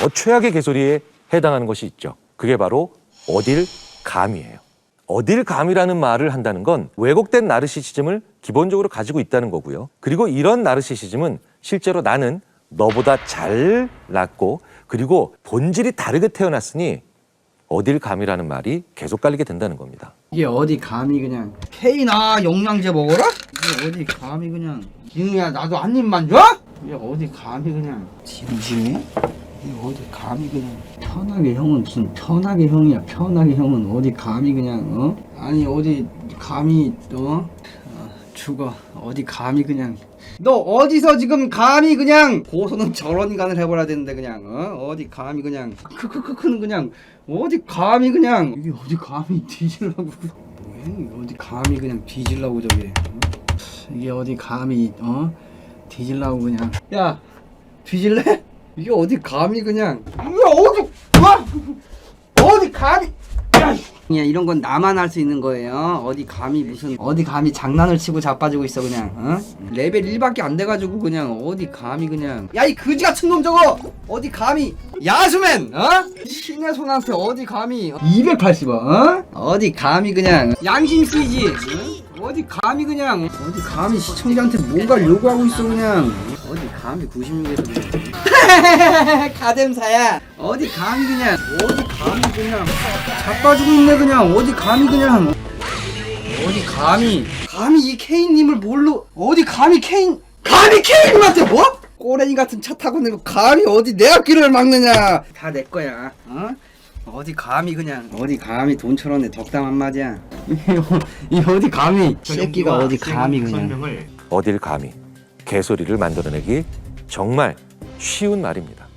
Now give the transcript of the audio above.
더 최악의 개소리에 해당하는 것이 있죠. 그게 바로 어딜 감이에요. 어딜 감이라는 말을 한다는 건 왜곡된 나르시시즘을 기본적으로 가지고 있다는 거고요. 그리고 이런 나르시시즘은 실제로 나는 너보다 잘 났고 그리고 본질이 다르게 태어났으니 어딜 감이라는 말이 계속 깔리게 된다는 겁니다. 이게 어디 감히 그냥 케이나 영양제 먹어라? 이게 어디 감히 그냥 기누야 나도 한 입만 줘? 이게 어디 감히 그냥 진심이? 어디 감히 그냥 편하게 형은 무슨 편하게 형이야 편하게 형은 어디 감히 그냥 어? 아니 어디 감히 어? 어, 죽어 어디 감히 그냥 너 어디서 지금 감히 그냥 고소는 저런 인간을 해버려야 되는데 그냥 어? 어디 감히 그냥 크크크크는 그냥 어디 감히 그냥 이게 어디 감히 뒤질라고 뭐야 어디 감히 그냥 뒤질라고 저게 어? 이게 어디 감히 어 뒤질라고 그냥 야 뒤질래? 이게 어디 감히 그냥 이게 어디 와 어디 감히 그냥 이런 건 나만 할 수 있는 거예요. 어디 감히 무슨 어디 감히 장난을 치고 자빠지고 있어 그냥. 어? 레벨 1밖에 안 돼가지고 그냥 어디 감히 그냥. 야 이 그지 같은 놈 저거 어디 감히 야수맨 어? 신의 손한테 어디 감히 280원 어? 어디 감히 그냥 양심 쓰이지. 어? 어디 감히 그냥 어디 감히 시청자한테 뭔가 요구하고 있어 그냥 어디 감히 96에서 그냥 가dem사야. 어디 감히 그냥 어디 감히 그냥 자빠지고 있네 그냥. 어디 감히 그냥. 어디 감히 감히 이 케인님을 뭘로 어디 감히 케인 감히 케인님한테 뭐? 꼬레니 같은 차 타고 내고 감히 어디 내 앞길을 막느냐? 다 내 거야. 어? 어디 감히 그냥. 어디 감히 돈처럼 내 덕담 한마디야. 이 어디 감히 새끼가 어디 감히 그냥. 설명을 어딜 감히 개소리를 만들어내기 정말 쉬운 말입니다.